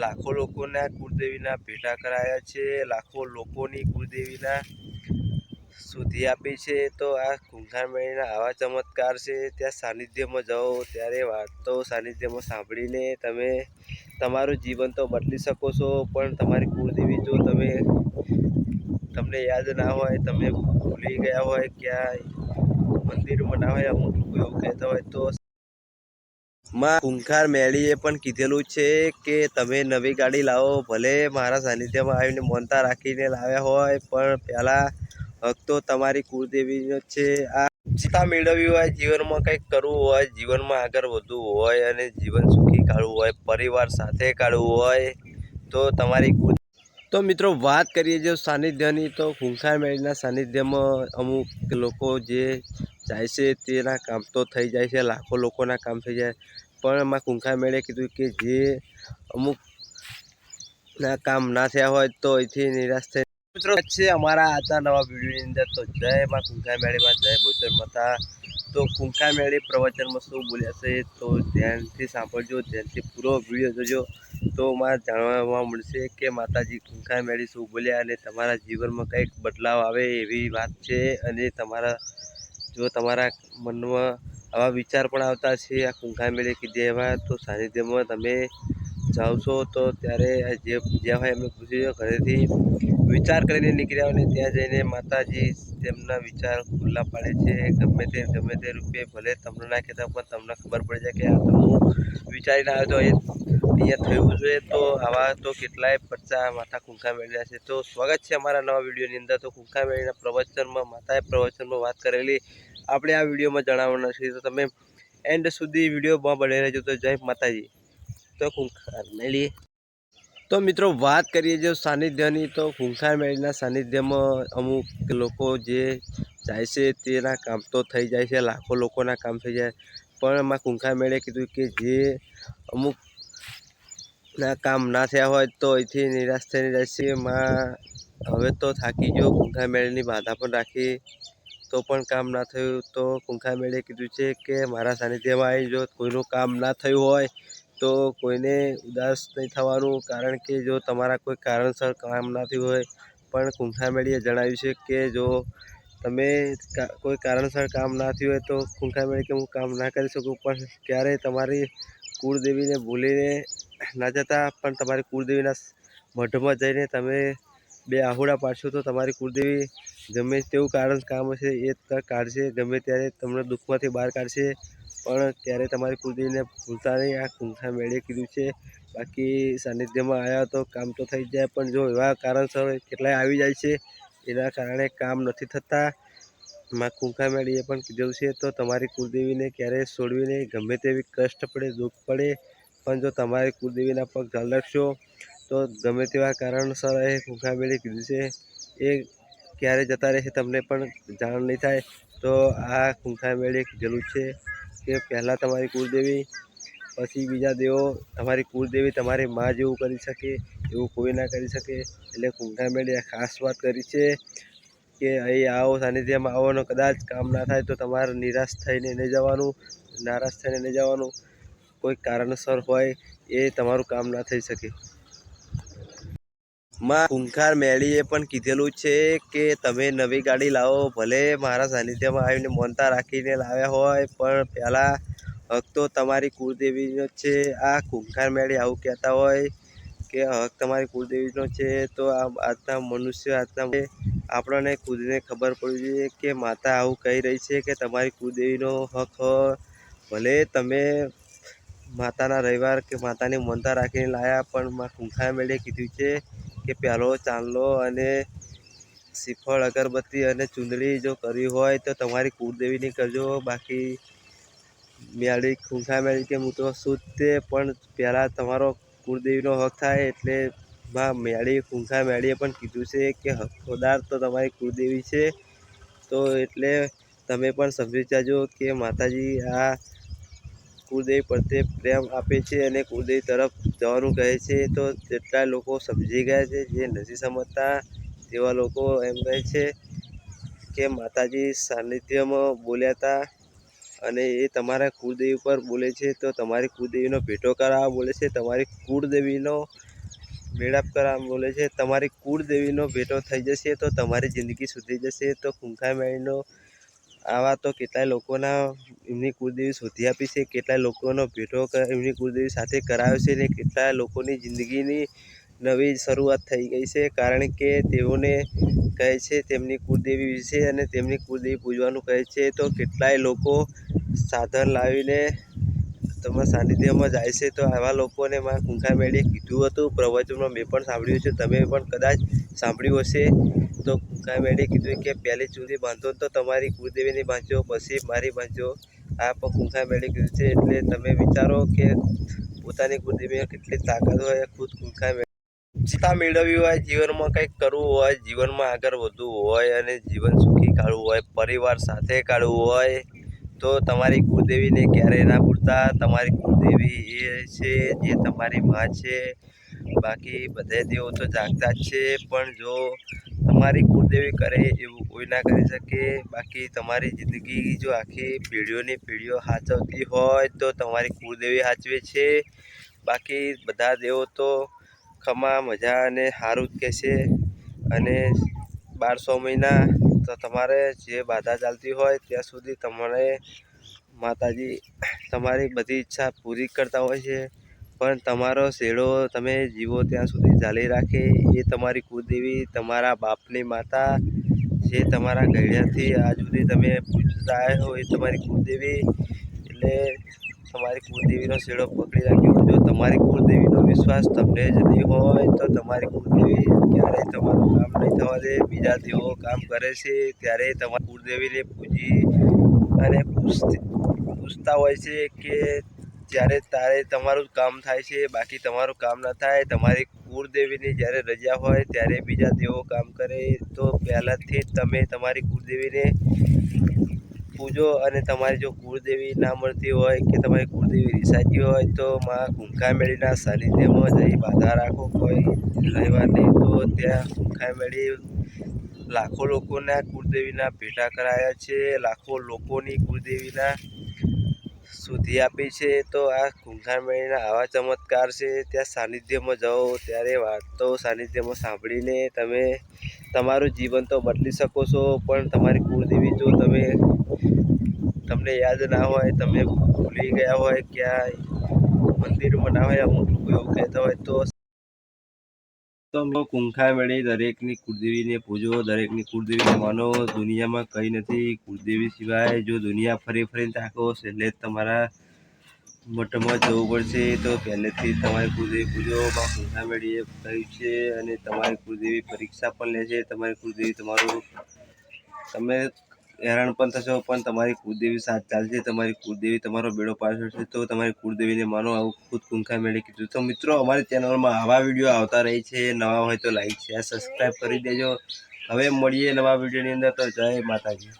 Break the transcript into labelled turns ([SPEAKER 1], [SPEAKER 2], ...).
[SPEAKER 1] લાખો લોકોના કુળદેવીના ભેટા કરાયા છે, લાખો લોકોની કુળદેવીના સુધી આપી છે. તો આ કુંખાર મેળીના આવા ચમત્કાર છે, ત્યાં સાનિધ્યમાં જાઓ, ત્યારે વાતો સાનિધ્યમાં સાંભળીને તમે તમારું જીવન તો બદલી શકો છો, પણ તમારી કુળદેવી જો તમે તમને યાદ ના હોય, તમે ભૂલી ગયા હોય, ક્યાંય મંદિરમાં ના હોય, અમુક લોકો એવું કહેતા હોય, તો માં કુંખાર મેળીએ પણ કીધેલું છે કે તમે નવી ગાડી લાવો, ભલે મારા સાનિધ્યમાં આવીને મોનતા રાખીને લાવ્યા હોય, પણ પહેલાં હક તો તમારી કુળદેવીનો છે. આ ઈચ્છતા મેળવવી હોય, જીવનમાં કંઈક કરવું હોય, જીવનમાં આગળ વધવું હોય અને જીવન સુખી કાઢવું હોય, પરિવાર સાથે કાઢવું હોય, તો તમારી કુળ તો મિત્રો વાત કરીએ જો સાનિધ્યની, તો ખૂંખાર મેળીના સાનિધ્યમાં અમુક લોકો જે જાય છે તેના કામ તો થઈ જાય છે, લાખો લોકોના કામ થઈ જાય. પણ એમાં કુંખા મેળે કીધું કે જે અમુક ના કામ ના થયા હોય તો અહીંથી નિરાશ થઈ મિત્રો છે અમારા આજના નવા વિડીયોની અંદર. તો જય માં કુંખા મેળીમાં, જય બોચર માતા. તો કુંખા મેળી પ્રવચનમાં શું બોલ્યા છે તો ધ્યાનથી સાંભળજો, ધ્યાનથી પૂરો વીડિયો જોજો. તો મારે જાણવા મળશે કે માતાજી કુંખા મેળી શું બોલ્યા અને તમારા જીવનમાં કંઈક બદલાવ આવે એવી વાત છે અને તમારા જો તમારા મનમાં આવા વિચાર પણ આવતા છે, આ કુંખા મેળે કીધે એવા, તો સાનિધ્યમાં તમે જાઓ તો ત્યારે જે જ્યાં હોય એમને પૂછી ઘરેથી વિચાર કરીને નીકળ્યા હોય ને ત્યાં જઈને માતાજી તેમના વિચાર ખુલ્લા પાડે છે, ગમે તે ગમે તે રૂપે, ભલે તમને ના કહેતા પણ તમને ખબર પડી જાય કે આ તો હું વિચારીને આવ્યો તો અહીંયા થયું જોઈએ તો આવા તો કેટલાય પચ્ચા માતા કુંખા મેળ્યા છે. તો સ્વાગત છે અમારા નવા વિડીયોની અંદર. તો કુંખા મેળીના પ્રવચનમાં, માતાએ પ્રવચનમાં વાત કરેલી આપણે આ વિડીયોમાં જણાવવાના છીએ, તો તમે એન્ડ સુધી વિડીયોમાં બને રહેજો. તો જય માતાજી. તો ખૂંખાર મેળી તો મિત્રો, વાત કરીએ જો સાનિધ્યની, તો ખૂંખાર મેળીના સાનિધ્યમાં અમુક લોકો જે જાય છે તેના કામ તો થઈ જાય છે, લાખો લોકોના કામ થઈ જાય. પણ એમાં ખૂંખાર મેળે કીધું કે જે અમુક ના કામ ના થયા હોય, તો અહીંથી નિરાશ થઈને જાય છે. એમાં હવે તો થાકી ગયો. ખૂંખાર મેળીની બાધા પણ રાખી તો પણ કામ ના થયું તો કુંખા મેળે કીધું છે કે મારા સાનિધ્યમાં આવી જો, કોઈનું કામ ના થયું હોય તો કોઈને ઉદાસ નહીં થવાનું. કારણ કે જો તમારા કોઈ કારણસર કામ ના થયું હોય, પણ કુંખા મેળીએ જણાવ્યું છે કે જો તમે કોઈ કારણસર કામ ના થયું હોય તો ખૂંખાર મેળી કે હું કામ ના કરી શકું, પણ ક્યારેય તમારી કુળદેવીને ભૂલીને ના જતા, પણ તમારી કુળદેવીના મઢમાં જઈને તમે બે આહુડા પાડશો તો તમારી કુળદેવી ગમે તેવું કારણ કામ હશે એ કાઢશે, ગમે ત્યારે તમને દુઃખમાંથી બહાર કાઢશે, પણ ત્યારે તમારી કુળદેવીને ભૂલતા નહીં. આ ખૂંખા મેળે કીધું છે. બાકી સાનિધ્યમાં આવ્યા તો કામ તો થઈ જાય, પણ જો એવા કારણસર કેટલાય આવી જાય છે, એના કારણે કામ નથી થતા. માં ખૂંખા મેળીએ પણ કીધેલું છે, તો તમારી કુળદેવીને ક્યારેય છોડવી નહીં. ગમે તેવી કષ્ટ પડે, દુઃખ પડે, પણ જો તમારી કુળદેવીના પગ ઝાલકશો તો ગમે તેવા કારણસર એ મેળી કીધું છે. એ ક્યારે જતા રહેશે તમને પણ જાણ નહીં થાય. તો આ ખૂંખા મેળે જરૂર છે કે પહેલાં તમારી કુળદેવી, પછી બીજા દેવો તમારી કુળદેવી તમારી મા જેવું કરી શકે, એવું કોઈ ના કરી શકે. એટલે ખૂંખા મેળે ખાસ વાત કરી છે કે અહીં આવો સાનિધ્યમાં આવો કદાચ કામ ના થાય તો તમારે નિરાશ થઈને નહીં જવાનું, નારાજ થઈને નહીં જવાનું. કોઈ કારણસર હોય એ તમારું કામ ના થઈ શકે. માં કુંખાર મેળીએ પણ કીધેલું છે કે તમે નવી ગાડી લાવો, ભલે મારા સાનિધ્યમાં આવીને મોનતા રાખીને લાવ્યા હોય, પણ પહેલાં હક તો તમારી કુળદેવીનો છે. આ ખૂંખાર મેળી આવું કહેતા હોય કે હક તમારી કુળદેવીનો છે. તો આ આજના મનુષ્ય, આજના આપણને ખુદને ખબર પડવી જોઈએ કે માતા આવું કહી રહી છે કે તમારી કુળદેવીનો હક ભલે તમે માતાના રવિવાર કે માતાની મનતા રાખીને લાવ્યા પણ માં ખૂંખાર મેળે કીધું છે કે પહેલો ચાંદલો અને શ્રીફળ, અગરબત્તી અને ચૂંદડી જો કરવી હોય તો તમારી કુળદેવીની કરજો. બાકી મેળી ખૂંખા મેળી કે હું તો શુદ્ધ તે પણ પહેલાં તમારો કુળદેવીનો હક થાય એટલે માં મેળી ખૂંખા મેળીએ પણ કીધું છે કે હકોદાર તો તમારી કુળદેવી છે. તો એટલે તમે પણ સમજી જાજો કે માતાજી આ કુળદેવી પ્રત્યે પ્રેમ આપે છે અને કુળદેવી તરફ જવાનું કહે છે, તો જેટલા લોકો સમજી ગયા છે, જે નથી સમજતા તેવા લોકો એમ કહે છે કે માતાજી સાનિધ્યમાં બોલ્યા હતા અને એ તમારા કુળદેવી પર બોલે છે, તો તમારી કુળદેવીનો ભેટો કરાવવા બોલે છે, તમારી કુળદેવીનો મેળાપ કરાવવા બોલે છે, તમારી કુળદેવીનો ભેટો થઈ જશે, તો તમારી જિંદગી સુધરી જશે, તો કુંખા મેળીનો આવા તો કેટલાય લોકોના એમની કુળદેવી શોધી આપી છે, કેટલાય લોકોનો ભેટો એમની કુળદેવી સાથે કરાવ્યો છે ને કેટલાય લોકોની જિંદગીની નવી શરૂઆત થઈ ગઈ છે. કારણ કે તેઓને કહે છે તેમની કુળદેવી વિશે અને તેમની કુળદેવી પૂજવાનું કહે છે. તો કેટલાય લોકો સાધન લાવીને તમારા સાનિધ્યમાં જાય છે. તો આવા લોકોને મારા કુંખા મેળીએ કીધું હતું. પ્રવચનમાં મેં પણ સાંભળ્યું છે. તમે પણ કદાચ સાંભળ્યું હશે. તો કાંઈ કીધું કે પહેલી ચૂંટણી બાંધો તો તમારી કુળદેવીની બાંધજો, પછી મારી બાંધજો. આ પણ કુંખા મેળી કીધું છે, એટલે તમે વિચારો કે પોતાની કુળદેવીમાં કેટલી તાકાત હોય, ખુદ કુંખા ચિતા મેળવવી હોય, જીવનમાં કંઈક કરવું હોય, જીવનમાં આગળ વધવું હોય અને જીવન સુખી કાઢવું હોય, પરિવાર સાથે કાઢવું હોય, તો તમારી કુળદેવીને ક્યારેય ના ભૂલતા. તમારી કુળદેવી એ છે જે તમારી માં છે. બાકી બધા દેવો તો જાગતા જ છે, પણ જો તમારી કુળદેવી કરે એવું કોઈ ના કરી શકે. બાકી તમારી જિંદગી જો આખી પેઢીઓની પેઢીઓ સાચવતી હોય તો તમારી કુળદેવી સાચવે છે. બાકી બધા દેવો તો ખમા, મજા અને સારું જ કહેશે અને બારસો મહિના તો તમારે જે બાધા ચાલતી હોય ત્યાં સુધી તમારે માતાજી તમારી બધી ઈચ્છા પૂરી કરતા હોય છે. પણ તમારો શેડો તમે જીવો ત્યાં સુધી ચાલી રાખે એ તમારી કુળદેવી, તમારા બાપની માતા, જે તમારા ઘડિયાથી આજ સુધી તમે પૂજતા આવ્યા હો એ તમારી કુળદેવી. એટલે તમારી કુળદેવીનો શેડો પકડી રાખ્યો જો તમારી કુળદેવીનો વિશ્વાસ તમને જ નહીં હોય, તો તમારી કુળદેવી ક્યારેય તમારું કામ નહીં થવા દે. બીજા તેઓ કામ કરે છે, ત્યારે તમારી કુળદેવીને પૂજી અને પૂછતા હોય છે કે જ્યારે તારે તમારું કામ થાય છે, બાકી તમારું કામ ન થાય, તમારી કુળદેવીની જ્યારે રજા હોય, ત્યારે બીજા દેવો કામ કરે, તો પહેલાંથી જ તમે તમારી કુળદેવીને પૂજો અને તમારી જો કુળદેવી ના મળતી હોય કે તમારી કુળદેવી રિસાતી હોય, તો માં કુંખા મેળીના સાનિધ્યમાં જઈ બાધા રાખો. કોઈ રહેવા નહીં, તો ત્યાં કુંખા મેળી લાખો લોકોના કુળદેવીના ભેટા કરાયા છે, લાખો લોકોની કુળદેવીના સુધી આપી છે, તો આ કુંખાર મેળીના આવા ચમત્કાર છે. ત્યાં સાનિધ્યમાં જાઓ, ત્યારે વાતો સાનિધ્યમાં સાંભળીને તમે તમારું જીવન તો બદલી શકો છો, પણ તમારી કુળદેવી જો તમે તમને યાદ ના હોય, તમે ભૂલી ગયા હોય ક્યાં મંદિરમાં ના હોય, અમુક લોકો એવું કહેતા હોય, તો તો મેં કુંખા મેળી દરેકની કુળદેવીને પૂજો. દરેકની કુળદેવીને માનો, દુનિયામાં કંઈ નથી. કુળદેવી સિવાય જો દુનિયા ફરી ફરીને તાકો એટલે જ તમારા મઠમાં જવું પડશે. તો પહેલેથી તમારી કુળદેવી પૂજો. માં કુંખા મેળીએ કહ્યું છે અને તમારી કુળદેવી પરીક્ષા પણ લે છે. તમારી કુળદેવી તમારું તમે હેરાન પણ થશો, પણ તમારી કુળદેવી સાથ ચાલશે, તમારી કુળદેવી તમારો બેડો પાછળ છે તો તમારી કુળદેવીને માનો, આવું ખુદ કુંખા મેળવી કીધું. તો મિત્રો, અમારી ચેનલમાં આવા વીડિયો આવતા રહે છે. નવા હોય તો લાઈક શેર સબસ્ક્રાઈબ કરી દેજો. હવે મળીએ નવા વિડીયોની અંદર. તો જય માતાજી.